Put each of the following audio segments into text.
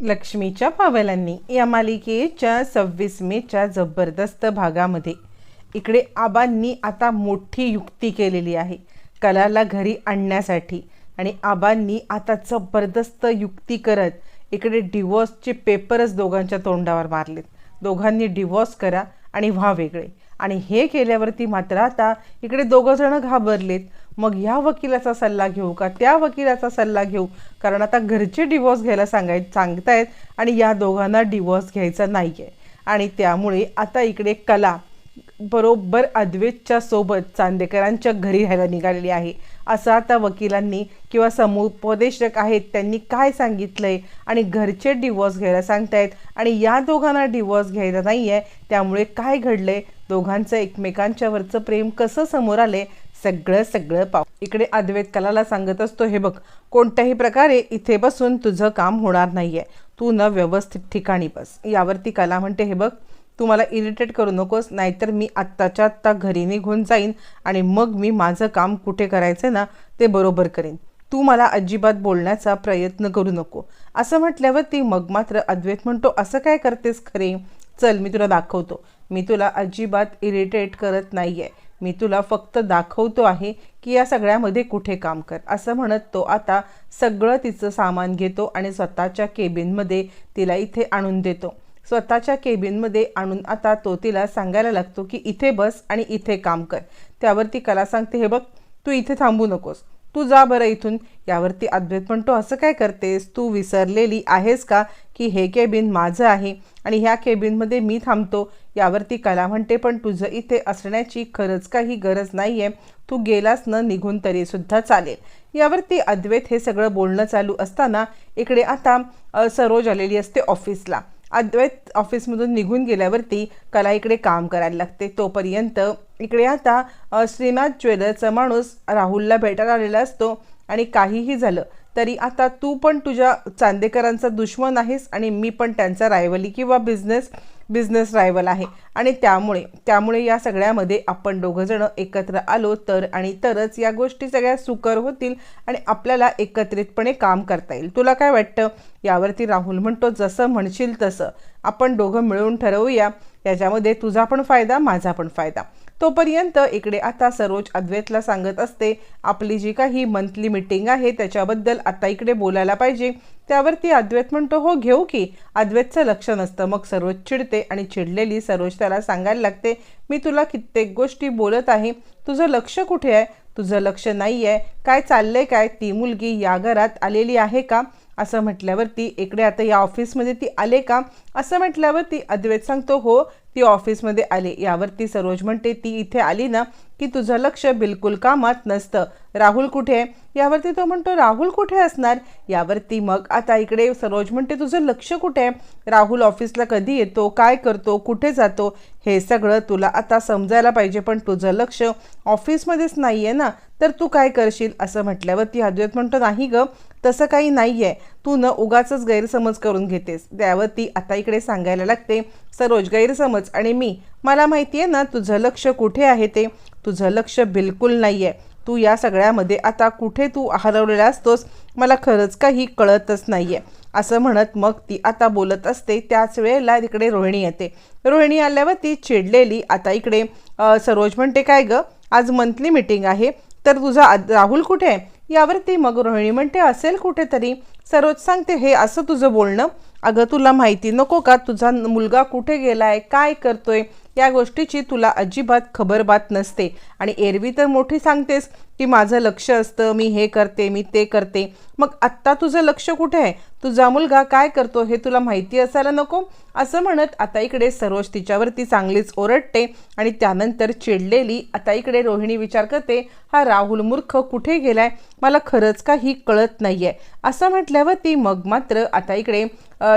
लक्ष्मीच्या पावलांनी या मालिकेच्या सव्वीस मेच्या जबरदस्त भागामध्ये. इकडे आबांनी आता मोठी युक्ती केलेली आहे कलाला घरी आणण्यासाठी. आणि आबांनी आता जबरदस्त युक्ती करत इकडे डिवोर्सचे पेपरच दोघांच्या तोंडावर मारलेत. दोघांनी डिवोर्स करा आणि व्हा वेगळे. आणि हे केल्यावरती मात्र आता इकडे दोघंजणं घाबरलेत. मग या वकिलाचा सल्ला घेऊ का त्या वकिलाचा सल्ला घेऊ? कारण आता घरचे डिवोर्स घ्यायला सांगाय सांगतायत आणि या दोघांना डिवोर्स घ्यायचा नाही आहे आणि त्यामुळे आता इकडे कला बरोबर अद्वेतच्या सोबत चांदेकरांच्या घरी राहायला निघालेली आहे. असं आता वकिलांनी किंवा समुपदेशक आहेत त्यांनी काय सांगितलंय? आणि घरचे डिवोर्स घ्यायला सांगतायत आणि या दोघांना डिवोर्स घ्यायचा नाही आहे त्यामुळे काय घडलंय? दोघांचं एकमेकांच्यावरचं प्रेम कसं समोर आलंय? सगळं सगळं पाव इकडे अद्वैत कलाला सांगत असतो हे बघ कोणत्याही प्रकारे इथे बसून तुझं काम होणार नाहीये. तू न व्यवस्थित ठिकाणी बस. यावरती कला म्हणते हे बघ तू मला इरिटेट करू नकोस नाहीतर मी आत्ताच्या आत्ता घरी निघून जाईन आणि मग मी माझं काम कुठे करायचं ना ते बरोबर करेन. तू मला अजिबात बोलण्याचा प्रयत्न करू नको. असं म्हटल्यावर ती मग मात्र अद्वैत म्हणतो असं काय करतेस खरे? चल मी तुला दाखवतो. मी तुला अजिबात इरिटेट करत नाही आहे मी तुला फक्त दाखवतो आहे की या सगळ्यामध्ये कुठे काम कर. असं म्हणत तो आता सगळं तिचं सामान घेतो आणि स्वतःच्या केबिनमध्ये तिला इथे आणून देतो. स्वतःच्या केबिनमध्ये आणून आता तो तिला सांगायला लागतो की इथे बस आणि इथे काम कर. त्यावर ती कला सांगते हे बघ तू इथे थांबू नकोस. तू जा बरं इथून. यावरती अद्वैत म्हणतो असं काय करतेस? तू विसरलेली आहेस का? की हे केबिन माझं आहे आणि ह्या केबिनमध्ये मी थांबतो. यावरती कला म्हणते पण तुझं इथे असण्याची खरंच काही गरज नाही आहे तू गेलास न निघून तरीसुद्धा चालेल. यावरती अद्वैत हे सगळं बोलणं चालू असताना इकडे आता सरोज आलेली असते ऑफिसला अद्वैत ऑफिसमधून निघून गेल्यावरती कला इकडे काम करायला लागते. तोपर्यंत इकडे आता श्रीनाथ ज्वेलरचा माणूस राहुलला भेटायला आलेला असतो आणि काहीही झालं तरी आता तू पण तुझ्या चांदेकरांचा दुश्मन आहेस आणि मी पण त्यांचा रायवली किंवा बिझनेस बिझनेस रायवल आहे. आणि त्यामुळे त्यामुळे या सगळ्यामध्ये आपण दोघंजणं एकत्र आलो तर आणि तरच या गोष्टी सगळ्या सुकर होतील आणि आपल्याला एकत्रितपणे काम करता येईल. तुला काय वाटतं? यावरती राहुल म्हणतो जसं म्हणशील तसं. आपण दोघं मिळून ठरवूया. याच्यामध्ये तुझा पण फायदा माझा पण फायदा. तोपर्यंत इकडे आता सरोज अद्वैतला सांगत असते आपली जी काही मंथली मिटिंग आहे त्याच्याबद्दल आता इकडे बोलायला पाहिजे. त्यावरती अद्वैत म्हणतो हो घेऊ की. अद्वैतचं लक्ष नसतं. मग सरोज चिडते आणि चिडलेली सरोज त्याला सांगायला लागते मी तुला कित्येक गोष्टी बोलत आहे. तुझं लक्ष कुठे आहे? तुझं लक्ष नाही आहे. काय चाललंय? काय? ती मुलगी या घरात आलेली आहे का? असं म्हटल्यावरती इकडे आता या ऑफिसमध्ये ती आले का? असं म्हटल्यावरती अद्वैत सांगतो हो ती ऑफिसमध्ये आली. यावरती सरोज म्हणते ती इथे आली ना की तुझं लक्ष बिलकुल कामात नसतं. राहुल कुठे? यावरती तो म्हणतो राहुल कुठे असणार? यावरती मग आता इकडे सरोज म्हणते तुझं लक्ष कुठे? आहे राहुल ऑफिसला कधी येतो? काय करतो? कुठे जातो? हे सगळं तुला आता समजायला पाहिजे पण तुझं लक्ष ऑफिसमध्येच नाही आहे ना? तर तू काय करशील? असं म्हटल्यावरती अद्वैत म्हणतो नाही ग तसं काही नाही आहे तू न उगाच गैरसमज करून घेतेस. त्यावरती आता इकडे सांगायला लागते सरोज गैरसमज आणि मी. मला माहिती आहे ना तुझं लक्ष कुठे आहे ते? तुझं लक्ष बिलकुल नाही आहे तू या सगळ्यामध्ये आता कुठे तू हरवलेला असतोस मला खरंच काही कळतच नाही आहे असं म्हणत मग ती आता बोलत असते. त्याच वेळेला तिकडे रोहिणी येते. रोहिणी आल्यावर ती चिडलेली आता इकडे सरोज म्हणते काय गं? आज मंथली मिटिंग आहे. तर तुझा राहुल कुठे आहे? यावरती मग रोहिणी म्हणते असेल कुठेतरी. सरोज सांगते हे असं तुझं बोलणं? अगं तुला माहिती नको का? तुझा मुलगा कुठे गेला आहे काय करतोय? या गोष्टीची तुला अजिबात खबरबात नसते. आणि एरवी तर मोठी सांगतेस की माझं लक्ष असतं मी हे करते मी ते करते. मग आत्ता तुझं लक्ष कुठे आहे? तुझा मुलगा काय करतो हे तुला माहिती असायला नको? असं म्हणत आता इकडे सरोज तिच्यावरती चांगलीच ओरडते आणि त्यानंतर चिडलेली आता इकडे रोहिणी विचार करते हा राहुल मूर्ख कुठे गेलाय? मला खरंच काही कळत नाही आहे असं म्हटल्यावर ती मग मात्र आता इकडे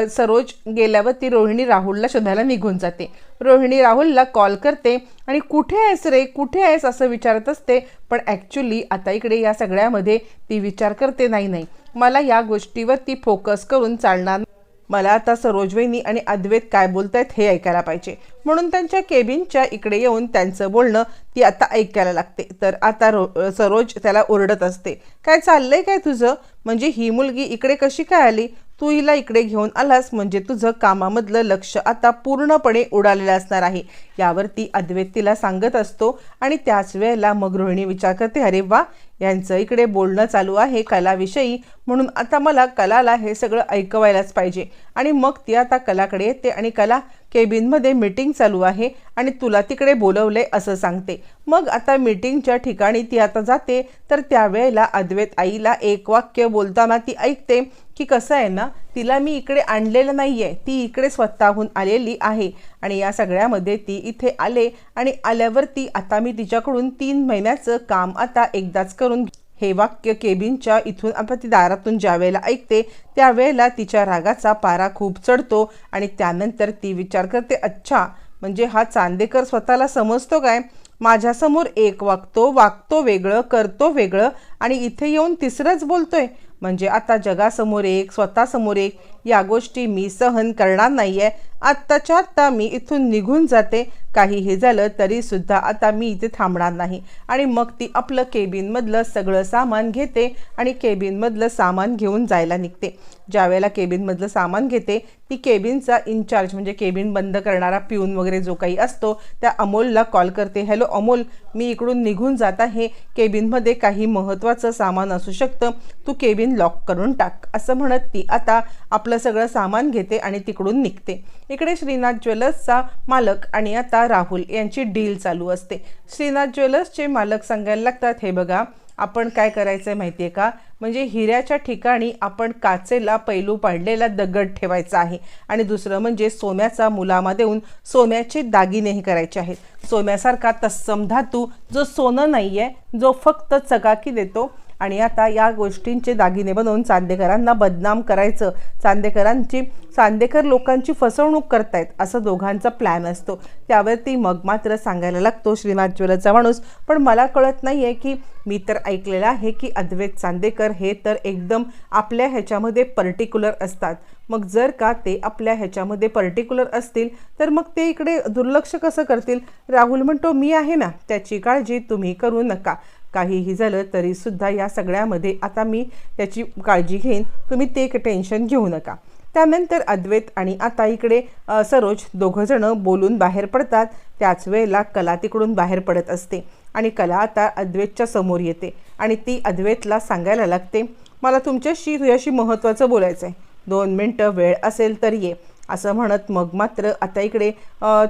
सरोज गेल्यावर ती रोहिणी राहुलला शोधायला निघून जाते. रोहिणी राहुलला कॉल करते आणि कुठे आहेस रे? कुठे आहेस? असं विचारत असते. पण ॲक्च्युली आता इकडे या सगळ्यामध्ये ती विचार करते नाही नाही. मला या गोष्टीवर ती फोकस करून चालणार मला आता सरोजवेनी आणि अद्वैत काय बोलतायत हे ऐकायला पाहिजे. म्हणून त्यांच्या केबिनच्या इकडे येऊन त्यांचं बोलणं ती आता ऐकायला लागते. तर आता रो सरोज त्याला ओरडत असते. काय चाललंय काय तुझं? म्हणजे ही मुलगी इकडे कशी काय आली? तू हिला इकडे घेऊन आलास म्हणजे तुझं कामामधलं लक्ष आता पूर्णपणे उडालेलं असणार आहे. यावरती अद्वैत तिला सांगत असतो आणि त्याच वेळेला मग रोहिणी विचार करते अरे वा यांचं इकडे बोलणं चालू आहे कलाविषयी. म्हणून आता मला कलाला हे सगळं ऐकवायलाच पाहिजे. आणि मग ती आता कलाकडे येते आणि कला केबिनमध्ये मीटिंग चालू आहे आणि तुला तिकडे बोलवले असं सांगते. मग आता मीटिंगच्या ठिकाणी ती आता जाते. तर त्यावेळेला अद्वैत आईला एक वाक्य बोलताना ती ऐकते की कसं आहे ना तिला मी इकडे आणलेलं नाही आहे ती इकडे स्वतःहून आलेली आहे. आणि या सगळ्यामध्ये ती इथे आले आणि आल्यावरती आता मी तिच्याकडून तीन महिन्याचं काम आता एकदाच करून हे वाक्य केबिनच्या इथून आपण ती दारातून ज्या वेळेला ऐकते त्यावेळेला तिच्या रागाचा पारा खूप चढतो आणि त्यानंतर ती विचार करते अच्छा म्हणजे हा चांदेकर स्वतःला समजतो काय? माझ्यासमोर एक वागतो वागतो वेगळं करतो वेगळं आणि इथे येऊन तिसरंच बोलतोय. म्हणजे आता जगासमोर एक स्वतःसमोर एक या गोष्टी मी सहन करणार नाही आहे आत्ताच्या आत्ता मी इथून निघून जाते. काहीही झालं तरीसुद्धा आता मी इथे थांबणार नाही. आणि मग ती आपलं केबिनमधलं सगळं सामान घेते आणि केबिनमधलं सामान घेऊन जायला निघते. ज्यावेळेला केबिनमधलं सामान घेते ती केबिनचा इन्चार्ज म्हणजे केबिन बंद करणारा पिऊन वगैरे जो काही असतो त्या अमोलला कॉल करते हॅलो अमोल मी इकडून निघून जात आहे. केबिनमध्ये काही महत्त्वाचं सामान असू शकतं. तू केबिन लॉक करून टाक. असं म्हणत ती आता आपलं आपलं सगळं सामान घेते आणि तिकडून निघते. इकडे श्रीनाथ ज्वेलर्सचा मालक आणि आता राहुल यांची डील चालू असते. श्रीनाथ ज्वेलर्सचे मालक सांगायला लागतात हे बघा आपण काय करायचं आहे माहिती आहे का? म्हणजे हिऱ्याच्या ठिकाणी आपण काचेला पैलू पाडलेला दगड ठेवायचा आहे आणि दुसरं म्हणजे सोन्याचा मुलामा देऊन सोन्याचे दागिनेही करायचे आहेत. सोन्यासारखा तत्सम धातू जो सोनं नाही आहे जो फक्त चकाकी देतो आणि आता या गोष्टींचे दागिने बनवून चांदेकरांना बदनाम करायचं. चांदेकरांची चांदेकर लोकांची फसवणूक करतायत असं दोघांचा प्लॅन असतो. त्यावरती मग मात्र सांगायला लागतो श्रीनाथ ज्वेलरचा माणूस. पण मला कळत नाही आहे की मी तर ऐकलेलं आहे की अद्वैत चांदेकर हे तर एकदम आपल्या ह्याच्यामध्ये पर्टिक्युलर असतात. मग जर का ते आपल्या ह्याच्यामध्ये पर्टिक्युलर असतील तर मग ते इकडे दुर्लक्ष कसं करतील? राहुल म्हणतो मी आहे ना त्याची काळजी तुम्ही करू नका. काहीही झालं तरीसुद्धा या सगळ्यामध्ये आता मी त्याची काळजी घेईन. तुम्ही ते टेन्शन घेऊ नका. त्यानंतर अद्वैत आणि आता इकडे सरोज दोघंजणं बोलून बाहेर पडतात. त्याच वेळेला कला तिकडून बाहेर पडत असते आणि कला आता अद्वैतच्या समोर येते आणि ती अद्वैतला सांगायला लागते मला तुमच्याशी तुझ्याशी महत्त्वाचं बोलायचं आहे दोन मिनटं वेळ असेल तर ये. असं म्हणत मग मात्र आता इकडे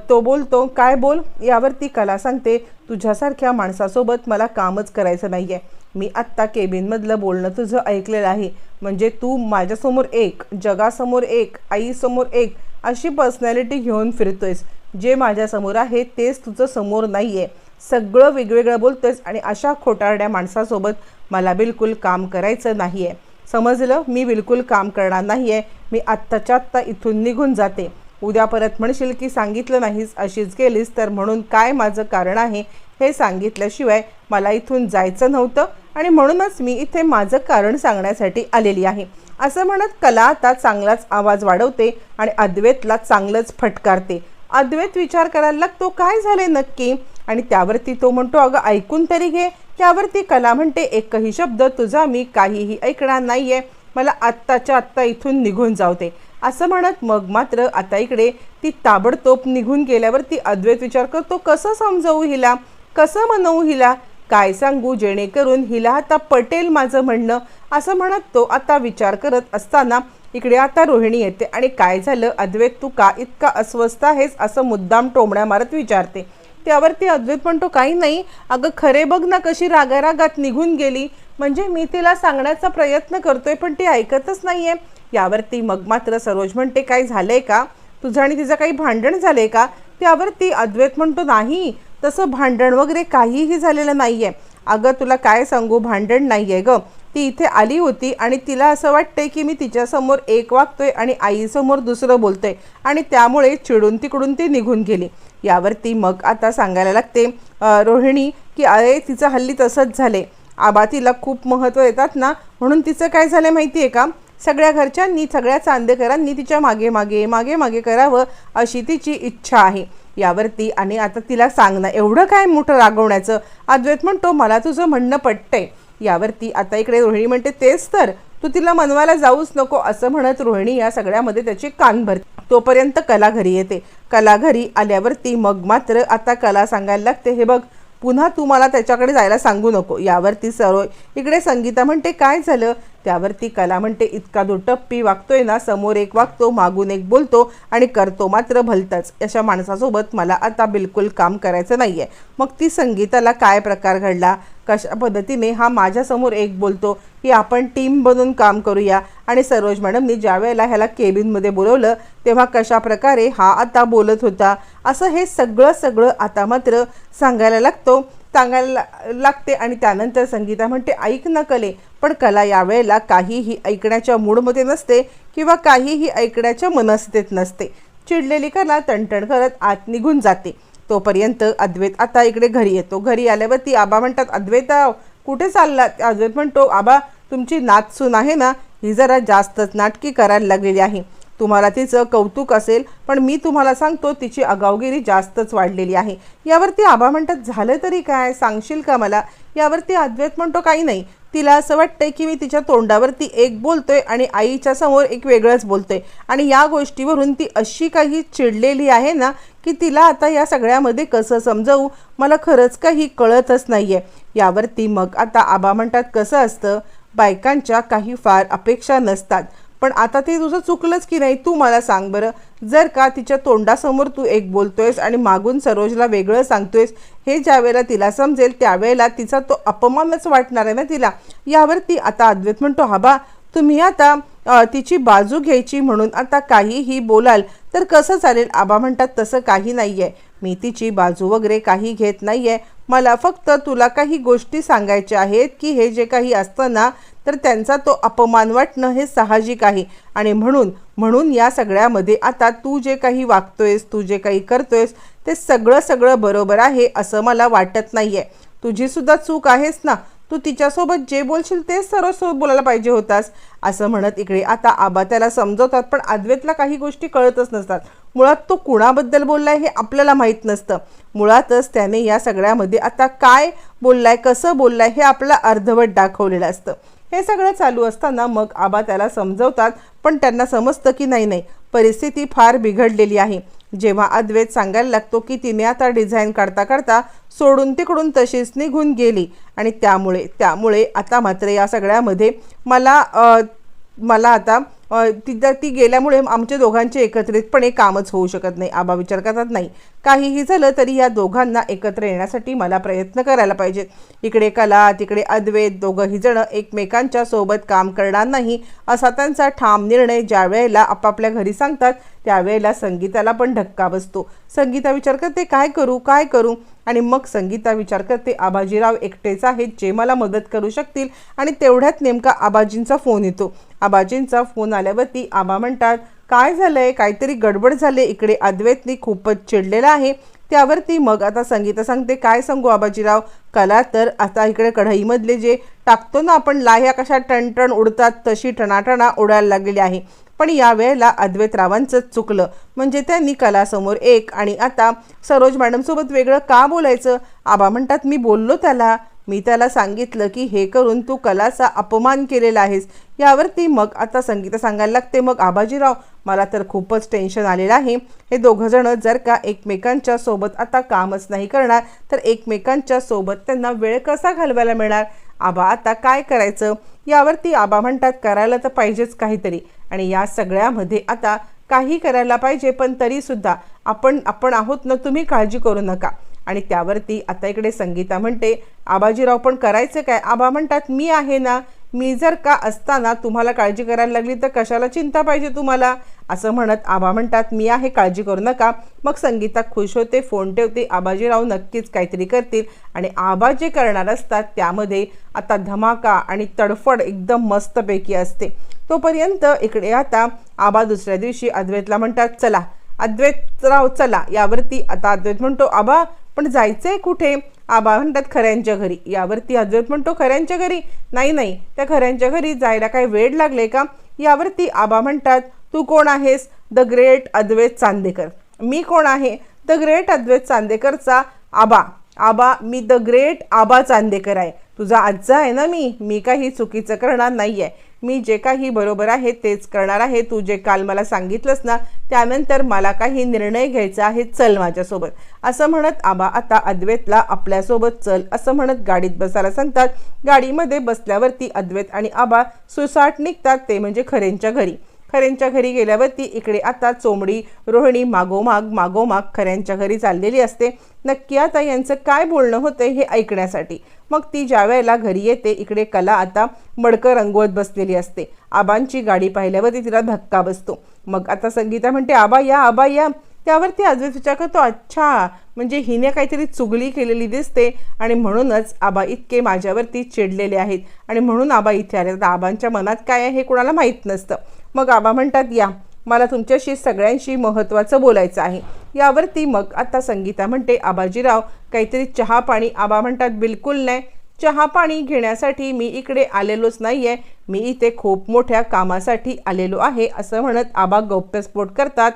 तो बोलतो काय बोल? यावरती कला सांगते. तुझ्यासारख्या माणसासोबत मला कामच करायचं नाही आहे मी आत्ता केबिनमधलं बोलणं तुझं ऐकलेलं आहे. म्हणजे तू माझ्यासमोर एक जगासमोर एक आईसमोर एक अशी पर्सनॅलिटी घेऊन फिरतोयस. जे माझ्यासमोर आहे तेच तुझं समोर नाही आहे सगळं वेगवेगळं बोलतोयस आणि अशा खोटारड्या माणसासोबत मला बिलकुल काम करायचं नाही आहे समजलं मी बिलकुल काम करणार नाही आहे मी आत्ताच्या आत्ता इथून निघून जाते. उद्या परत म्हणशील की सांगितलं नाहीस अशीच गेलीस तर म्हणून काय माझं कारण आहे हे सांगितल्याशिवाय मला इथून जायचं नव्हतं आणि म्हणूनच मी इथे माझं कारण सांगण्यासाठी आलेली आहे. असं म्हणत कला आता चांगलाच आवाज वाढवते आणि अद्वैतला चांगलंच फटकारते. अद्वैत विचार करायला लागतो काय झाले नक्की? आणि त्यावरती तो म्हणतो अगं ऐकून तरी घे. त्यावरती कला म्हणते एकही शब्द तुझा मी काहीही ऐकणार नाही आहे मला आत्ताच्या आत्ता इथून निघून जाऊ दे. असं म्हणत मग मात्र आता इकडे ती ताबडतोब निघून गेल्यावरती अद्वैत विचार करतो कसं समजावू हिला? कसं म्हणवू हिला? काय सांगू जेणेकरून हिला आता पटेल माझं म्हणणं? असं म्हणत तो आता विचार करत असताना इकडे आता रोहिणी येते आणि काय झालं? अद्वैत तू का इतका अस्वस्थ आहेस? असं मुद्दाम टोमण्या मारत विचारते. त्यावरती अद्वैत म्हणतो काही नाही. अगं खरे बघ ना कशी रागारागात निघून गेली. म्हणजे मी तिला सांगण्याचा प्रयत्न करतोय पण ती ऐकतच नाही आहे यावरती मग मात्र सरोज म्हणते काय झालंय का? तुझं आणि तिचं काही भांडण झालंय का? त्यावरती अद्वैत म्हणतो नाही. तसं भांडण वगैरे काहीही झालेलं नाही आहे अगं तुला काय सांगू? भांडण नाही आहे ग. ती इथे आली होती आणि तिला असं वाटतंय की मी तिच्यासमोर एक वागतोय आणि आईसमोर दुसरं बोलतोय. आणि त्यामुळे चिडून तिकडून ती निघून गेली. यावरती मग आता सांगायला लागते रोहिणी की अरे तिचं हल्ली तसंच झाले आबा तिला खूप महत्त्व देतात ना म्हणून तिचं काय झालं माहिती आहे का? सगळ्या घरच्यांनी सगळ्या चांदेकरांनी तिच्यामागे मागे मागे मागे करावं अशी तिची इच्छा आहे. यावरती आणि आता तिला सांगणं एवढं काय मोठं रागवण्याचं? अद्वैत म्हणतो मला तुझं म्हणणं पटतंय. यावरती आता इकडे रोहिणी म्हणते तेच तर तू तिला मनवायला जाऊच नको असं म्हणत रोहिणी या सगळ्यामध्ये त्याची कान भरते. तोपर्यंत कला घरी येते. कला घरी आल्यावरती मग मात्र आता कला सांगायला लागते. हे बघ पुन्हा तू मला त्याच्याकडे जायला सांगू नको. यावरती सरोय इकडे संगीता म्हणते काय झालं? त्यावरती कला म्हणते इतका दुटप्पी वागतोय ना समोर एक वागतो मागून एक बोलतो आणि करतो मात्र भलतंच. अशा माणसासोबत मला आता बिलकुल काम करायचं नाही आहे मग ती संगीताला काय प्रकार घडला? कशा पद्धतीने हा माझ्यासमोर एक बोलतो की आपण टीम बनून काम करूया. आणि सरोज मॅडमनी ज्यावेळेला ह्याला केबिनमध्ये बोलवलं तेव्हा कशा प्रकारे हा आता बोलत होता. असं हे सगळं सगळं आता मात्र सांगायला लागतो. सांगायला लागते आणि त्यानंतर संगीता म्हणते ऐक ना कले पण कला यावेळेला काहीही ऐकण्याच्या मूडमध्ये नसते किंवा काहीही ऐकण्याच्या मनस्थितीत नसते. चिडलेली कला तणतण करत आत निघून जाते. तोपर्यंत अद्वैत आता इकडे घरी येतो. घरी आल्यावरती आबा म्हणतात अद्वैता कुठे चालला अद्वैत म्हणतो आबा तुमची नाचसून आहे ना ही जरा जास्तच नाटकी करायला लागलेली आहे. तुम्हाला तिचं कौतुक असेल पण मी तुम्हाला सांगतो तिची आगावगिरी जास्तच वाढलेली आहे. यावरती आबा म्हणतात झालं तरी काय? सांगशील का मला? यावरती अद्वैत म्हणतो काही नाही. तिला असं वाटतंय की मी तिच्या तोंडावरती एक बोलतोय आणि आईच्या समोर एक वेगळंच बोलतोय. आणि या गोष्टीवरून ती अशी काही चिडलेली आहे ना की तिला आता या सगळ्यामध्ये कसं समजावू? मला खरंच काही कळतच नाही आहे यावरती मग आता आबा म्हणतात कसं असतं? बायकांच्या काही फार अपेक्षा नसतात. पण आता ते तुझं चुकलंच की नाही तू मला सांग बरं. जर का तिच्या तोंडासमोर तू एक बोलतोयस आणि मागून सरोजला वेगळं सांगतोयस हे ज्यावेळेला तिला समजेल त्यावेळेला तिचा तो अपमानच वाटणार आहे ना तिला. यावर ती आता अद्वैत म्हणतो हाबा तुम्ही आता तिची बाजू घ्यायची म्हणून आता काहीही बोलाल तर कसं चालेल? आबा म्हणतात तसं काही नाही आहे मी तिची बाजू वगैरे काही घेत नाही आहे मला फक्त तुला काही गोष्टी सांगायच्या आहेत की हे जे काही असतं ना तर त्यांचा तो अपमान वाटणं हे साहजिक आहे. आणि म्हणून म्हणून या सगळ्यामध्ये आता तू जे काही वागतोयस तू जे काही करतोयस ते सगळं सगळं बरोबर आहे असं मला वाटत नाही आहे तुझीसुद्धा चूक आहेस ना? तू तिच्यासोबत जे बोलशील तेच सर्वसोबत बोलायला पाहिजे होतास. असं म्हणत इकडे आता आबा त्याला समजवतात पण अद्वैतला काही गोष्टी कळतच नसतात. मुळात तो कुणाबद्दल बोललाय हे आपल्याला माहीत नसतं. मुळातच त्याने या सगळ्यामध्ये आता काय बोललाय कसं बोललाय हे आपल्याला अर्धवट दाखवलेलं असतं. हे सगळं चालू असताना मग आबा त्याला समजवतात पण त्यांना समजतं की नाही नाही. परिस्थिती फार बिघडलेली आहे. जेव्हा अद्वैत सांगायला लागतो की तिने आता डिझाईन काढता काढता सोडून तिकडून तशीच निघून गेली. आणि त्यामुळे त्यामुळे आता मात्र या सगळ्यामध्ये मला आ, मला आता तिथं ती गेल्यामुळे आमच्या दोघांचे एकत्रितपणे कामच होऊ शकत नाही आबा विचार करतात नाही काहीही झालं तरी या दोघांना एकत्र येण्यासाठी मला प्रयत्न करायला पाहिजेत इकडे कला तिकडे अद्वैत दोघंही जण एकमेकांच्या सोबत काम करणार नाही असा त्यांचा ठाम निर्णय ज्या वेळेला आपापल्या घरी सांगतात त्यावेळेला संगीताला पण धक्का बसतो. संगीता विचार करते काय करू काय करू? आणि मग संगीता विचार करते आबाजीराव एकटेच आहेत जे मला मदत करू शकतील. आणि तेवढ्यात नेमका आबाजींचा फोन येतो. आबाजींचा फोन आल्यावरती आबा म्हणतात काय झालंय? काहीतरी गडबड झाले इकडे अद्वैतनी खूपच चिडलेला आहे. त्यावरती मग आता संगीता सांगते काय सांगू आबाजीराव? कला तर आता इकडे कढईमधले जे टाकतो ना आपण लाह्या कशा टणटण उडतात तशी टणाटणा उडायला लागलेली आहे. पण या वेळेला अद्वैत रावांचं चुकलं. म्हणजे त्यांनी कलासमोर एक आणि आता सरोज मॅडमसोबत वेगळं का बोलायचं? आबा म्हणतात मी बोललो त्याला. मी त्याला सांगितलं की हे करून तू कलाचा अपमान केलेला आहेस. यावरती मग आता संगीता सांगायला लागते मग आबाजीराव मला तर खूपच टेन्शन आलेलं आहे. हे दोघंजणं जर का एकमेकांच्या सोबत आता कामच नाही करणार तर एकमेकांच्या सोबत त्यांना वेळ कसा घालवायला मिळणार? आबा आता काय करायचं? यावरती आबा म्हणतात करायला तर पाहिजेच काहीतरी. आणि या सगळ्यामध्ये आता काही करायला पाहिजे पण तरीसुद्धा आपण आपण आहोत ना तुम्ही काळजी करू नका. आणि त्यावरती आता इकडे संगीता म्हणते आबाजीराव पण करायचं काय? आबा म्हणतात मी आहे ना मी जर का असताना तुम्हाला काळजी करायला लागली तर कशाला चिंता पाहिजे तुम्हाला? असं म्हणत आबा म्हणतात मी आहे काळजी करू नका. मग संगीता खुश होते फोन ठेवते आबाजीराव नक्कीच काहीतरी करतील. आणि आबा जे करणार असतात त्यामध्ये आता धमाका आणि तडफड एकदम मस्तपैकी असते. तोपर्यंत इकडे आता आबा दुसऱ्या दिवशी अद्वैतला म्हणतात चला अद्वैतराव चला. यावरती आता अद्वैत म्हणतो आबा पण जायचं आहे कुठे? आबा म्हणतात खऱ्यांच्या घरी. यावरती अद्वैत म्हणतो खऱ्यांच्या घरी? नाही नाही. त्या खऱ्यांच्या घरी जायला काय वेळ लागले का? यावरती आबा म्हणतात तू कोण आहेस? The great Advait Chandekar. मी कोण आहे? द ग्रेट अद्वैत चांदेकरचा आबा. आबा मी द ग्रेट आबा चांदेकर आहे. तुझा आजचा आहे ना मी? मी काही चुकीचं करणार नाही आहे मी जे काही बरोबर आहे तेच करणार आहे. तू जे काल मला सांगितलंस ना त्यानंतर मला काही निर्णय घ्यायचा आहे चल माझ्यासोबत. असं म्हणत आबा आता अद्वैतला आपल्यासोबत चल असं म्हणत गाडीत बसायला सांगतात. गाडीमध्ये बसल्यावरती अद्वैत आणि आबा सुसाट निघतात ते म्हणजे खरेंच्या घरी. खऱ्यांच्या घरी गेल्यावरती इकडे आता चोंबडी रोहिणी मागोमाग मागोमाग खऱ्यांच्या घरी चाललेली असते. नक्की आता यांचं काय बोलणं होतं हे ऐकण्यासाठी. मग ती ज्या वेळेला घरी येते इकडे कला आता मडकं रंगवत बसलेली असते. आबांची गाडी पाहिल्यावरती तिला धक्का बसतो. मग आता संगीता म्हणते आबा या आबा या. त्यावरती अजून विचार करतो अच्छा म्हणजे हिने काहीतरी चुगली केलेली दिसते आणि म्हणूनच आबा इतके माझ्यावरती चिडलेले आहेत आणि म्हणून आबा इथे आले. आता आबांच्या मनात काय आहे हे कोणाला माहीत नसतं. मग आबा म्हणतात या मला तुमच्याशी सगळ्यांशी महत्त्वाचं बोलायचं आहे. यावरती मग आता संगीता म्हणते आबाजीराव काहीतरी चहा पाणी. आबा म्हणतात बिलकुल नाही. चहा पाणी घेण्यासाठी मी इकडे आलेलोच नाही आहे मी इथे खूप मोठ्या कामासाठी आलेलो आहे असं म्हणत आबा गौप्यस्फोट करतात.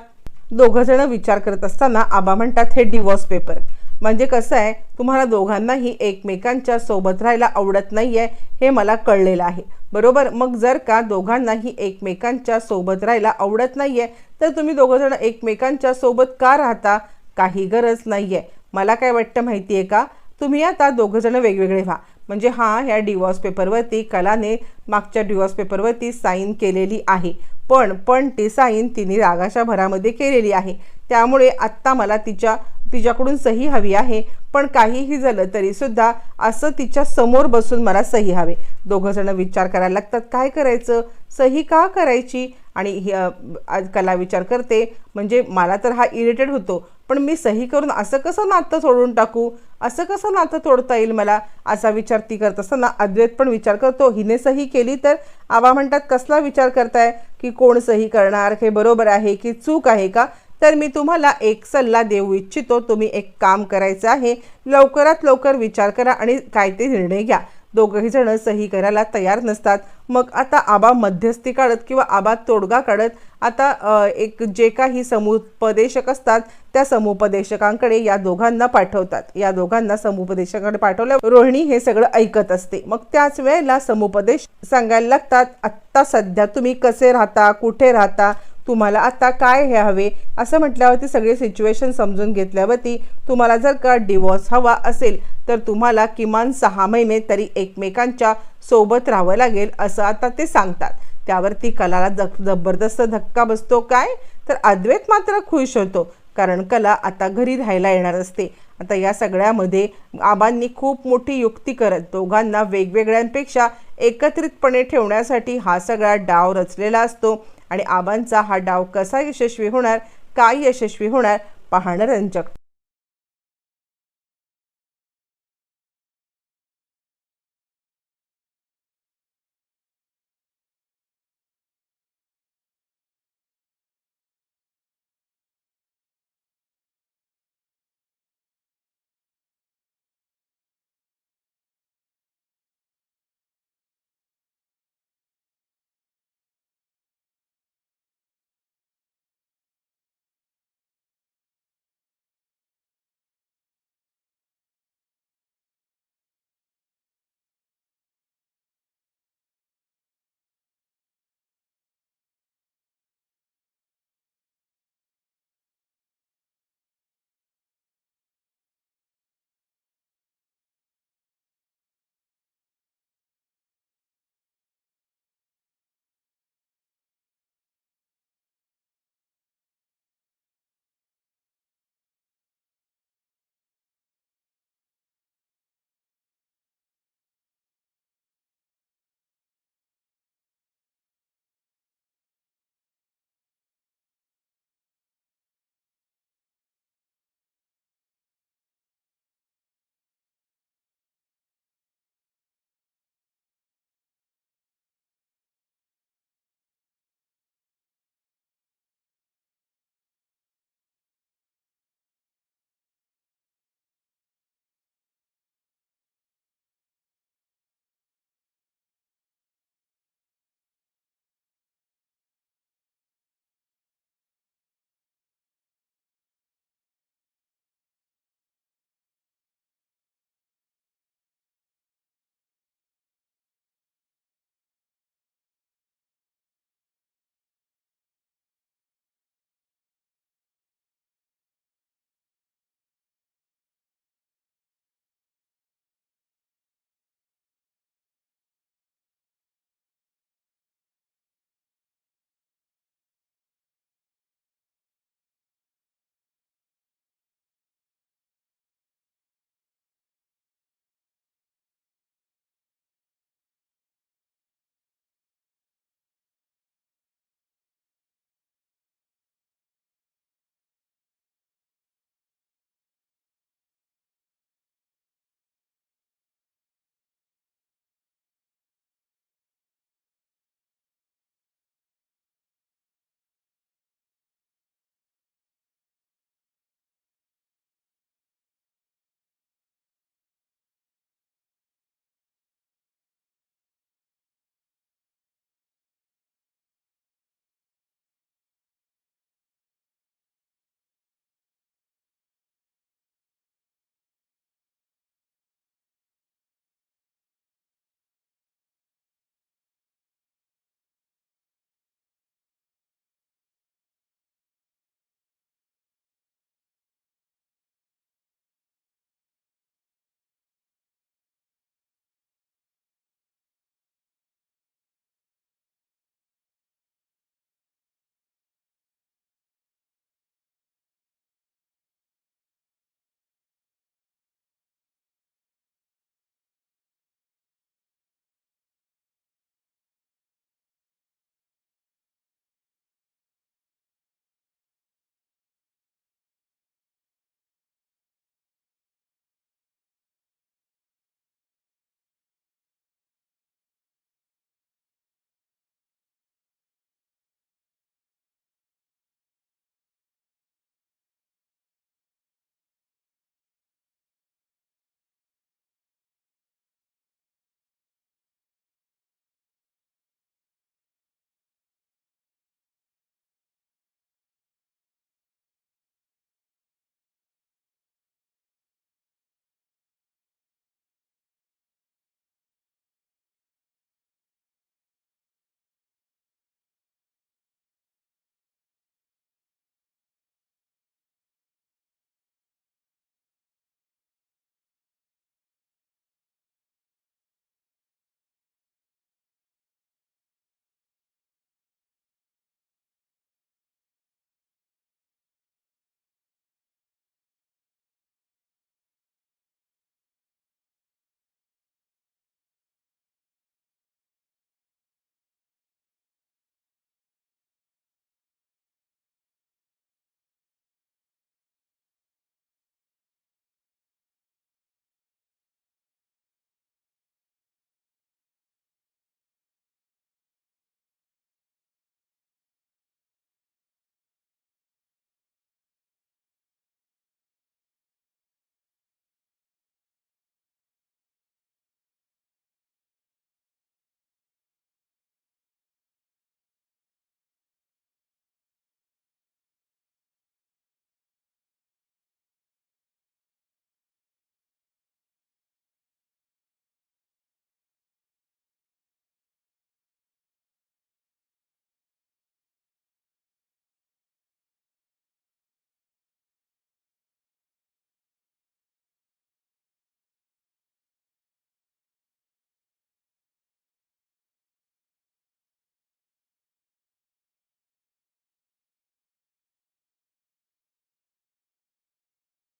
दोघंजणं विचार करत असताना आबा म्हणतात हे डिवॉर्स पेपर म्हणजे कसं आहे तुम्हाला दोघांनाही एकमेकांच्या सोबत राहायला आवडत नाही आहे हे मला कळलेलं आहे. बरोबर? मग जर का दोघांनाही एकमेकांच्या सोबत राहायला आवडत नाही आहे तर तुम्ही दोघंजण एकमेकांच्या सोबत का राहता? काही गरज नाही आहे मला काय वाटतं माहिती आहे का? तुम्ही आता दोघंजणं वेगवेगळे व्हा. म्हणजे हा ह्या डिवॉर्स पेपरवरती कलाने मागच्या डिवॉर्स पेपरवरती साईन केलेली आहे. पण पण ती साईन तिने रागाच्या भरामध्ये केलेली आहे. त्यामुळे आत्ता मला तिच्या तिच्याकडून सही हवी आहे पण काहीही झालं तरीसुद्धा असं तिच्या समोर बसून मला सही हवे. दोघंजणं विचार करायला लागतात काय करायचं? सही का करायची? आणि ही, आज कला विचार करते म्हणजे मला तर हा इरिटेड होतो पण मी सही करून असं कसं नातं सोडून टाकू? असं कसं नातं तोडता येईल मला? असा विचार ती करत असताना अद्वैत पण विचार करतो हिने सही केली तर? आबा म्हणतात कसला विचार करताय? की कोण सही करणार? हे बरोबर आहे की चूक आहे का? तर मी तुम्हाला एक सल्ला देऊ इच्छितो. तुम्ही एक काम करायचं आहे. लवकरात लवकर विचार करा आणि काय ते निर्णय घ्या. दोघही जण सही करायला तयार नसतात. मग आता आबा मध्यस्थी काढत किंवा आबा तोडगा काढत आता एक जे काही समुपदेशक असतात त्या समुपदेशकांकडे या दोघांना पाठवतात. या दोघांना समुपदेशकाकडे पाठवल्या रोहिणी हे सगळं ऐकत असते. मग त्याच वेळेला समुपदेश सांगायला लागतात आत्ता सध्या तुम्ही कसे राहता? कुठे राहता? तुम्हाला आता काय हे हवे? असं म्हटल्यावरती सगळी सिच्युएशन समजून घेतल्यावरती तुम्हाला जर का डिवॉर्स हवा असेल तर तुम्हाला किमान सहा महिने तरी एकमेकांच्या सोबत राहावं लागेल असं आता ते सांगतात. त्यावरती कलाला जग जबरदस्त धक्का बसतो काय? तर अद्वैत मात्र खुश होतो कारण कला आता घरी राहायला येणार असते. आता या सगळ्यामध्ये आबांनी खूप मोठी युक्ती करत दोघांना वेगवेगळ्यांपेक्षा एकत्रितपणे ठेवण्यासाठी हा सगळा डाव रचलेला असतो. आणि आबांचा हा डाव कसा यशस्वी होणार काय यशस्वी होणार पाहणं रंजक.